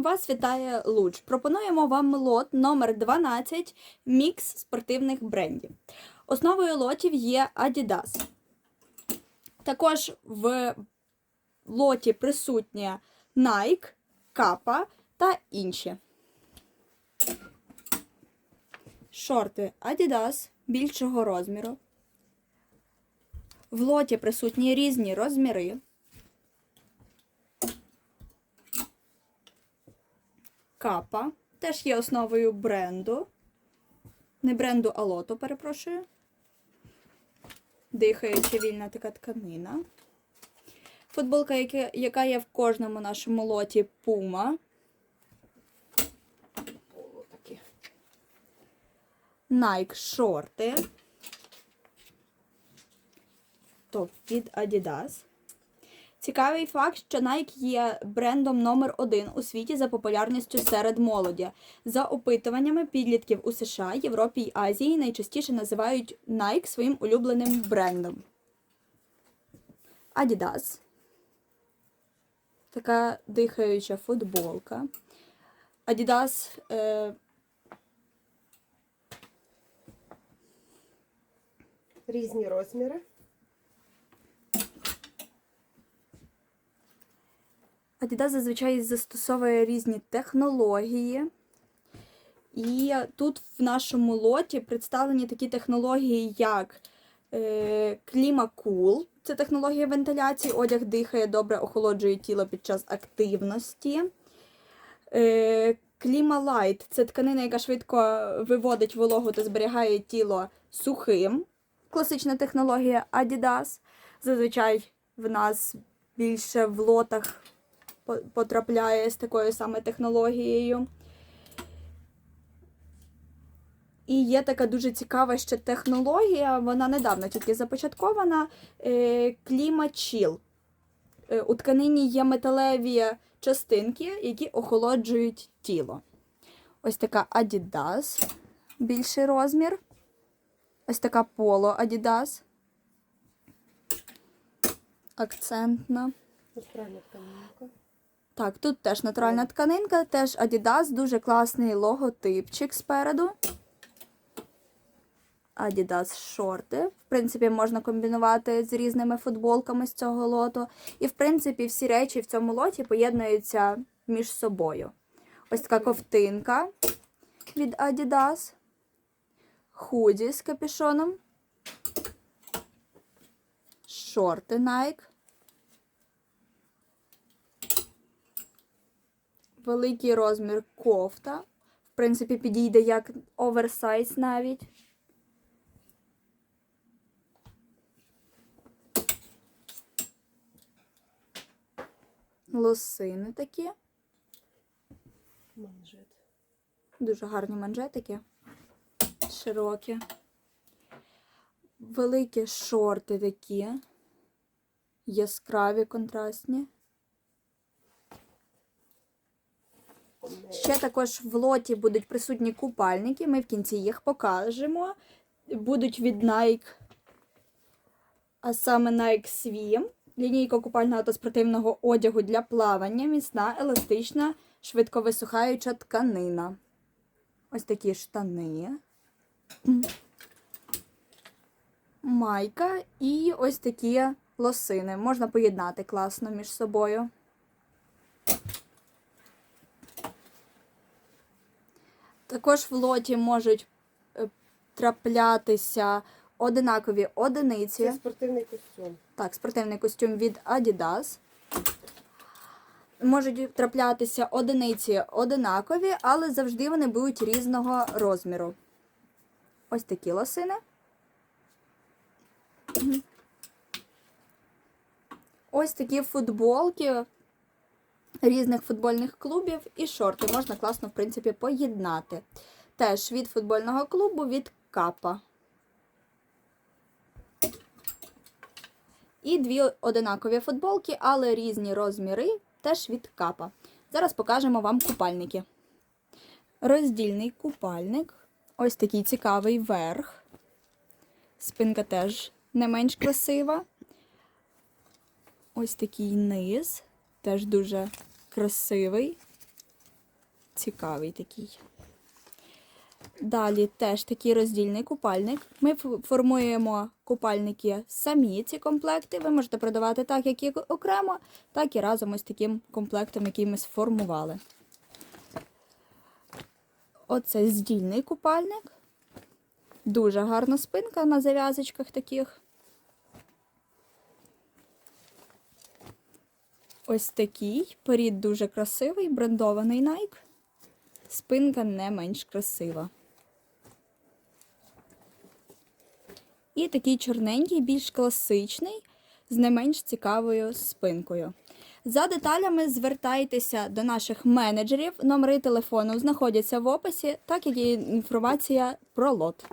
Вас вітає Луч. Пропонуємо вам лот номер 12 мікс спортивних брендів. Основою лотів є Adidas. Також в лоті присутні Nike, Kappa та інші. Шорти Adidas більшого розміру. В лоті присутні різні розміри. Капа теж є основою бренду. Не бренду, а лоту, перепрошую. Дихаюча вільна така тканина. Футболка, яка, є в кожному нашому лоті Puma. Nike шорти. Топ від Adidas. Цікавий факт, що Nike є брендом номер один у світі за популярністю серед молоді. За опитуваннями підлітків у США, Європі й Азії найчастіше називають Nike своїм улюбленим брендом. Adidas. Така дихаюча футболка. Adidas е, Різні розміри. Adidas зазвичай застосовує різні технології. І тут в нашому лоті представлені такі технології, як е, Клімакул. Це технологія вентиляції, одяг дихає, добре охолоджує тіло під час активності. Е, Клімалайт це тканина, яка швидко виводить вологу та зберігає тіло сухим. Класична технологія Adidas. Зазвичай в нас більше в лотах потрапляє з такою саме технологією. І є така дуже цікава ще технологія, вона недавно тільки започаткована. е, Клімачіл. Е, У тканині є металеві частинки, які охолоджують тіло. Ось така Adidas, більший розмір. Ось така поло Adidas. Акцентна. Натуральна тканинка. Так, тут теж натуральна тканинка, теж Adidas, дуже класний логотипчик спереду. Adidas шорти. В принципі, можна комбінувати з різними футболками з цього лоту. І, в принципі, всі речі в цьому лоті поєднуються між собою. Ось така ковтинка від Adidas. Худі з капюшоном. Шорти Nike. Великий розмір кофта. В принципі, підійде як оверсайз навіть. Лосини такі. Манжет. Дуже гарні манжетики. Широкі. Великі шорти такі. Яскраві, контрастні. Ще також в лоті будуть присутні купальники. Ми в кінці їх покажемо. Будуть від Nike, а саме Nike Swim. Лінійка купального та спортивного одягу для плавання, міцна, еластична, швидко висухаюча тканина. Ось такі штани. Майка і ось такі лосини. Можна поєднати класно між собою. Також в лоті можуть е, траплятися одинакові одиниці. Це спортивний костюм. Так, спортивний костюм від Adidas. Можуть траплятися одиниці одинакові, але завжди вони будуть різного розміру. Ось такі лосини. Ось такі футболки різних футбольних клубів і шорти можна класно, в принципі, поєднати. Теж від футбольного клубу від капа. І дві одинакові футболки, але різні розміри, теж від капа. Зараз покажемо вам купальники. Роздільний купальник. Ось такий цікавий верх. Спинка теж не менш красива. Ось такий низ, теж дуже красивий. цікавий такий. Далі теж такий роздільний купальник. Ми формуємо купальники самі, ці комплекти. Ви можете продавати так, як і окремо, так і разом ось таким комплектом, який ми сформували. Оце здільний купальник. Дуже гарна спинка на зав'язочках таких. Ось такий. Порід дуже красивий, брендований Nike. Спинка не менш красива. І такий чорненький, більш класичний, з не менш цікавою спинкою. За деталями звертайтеся до наших менеджерів. Номери телефону знаходяться в описі, так як і інформація про лот.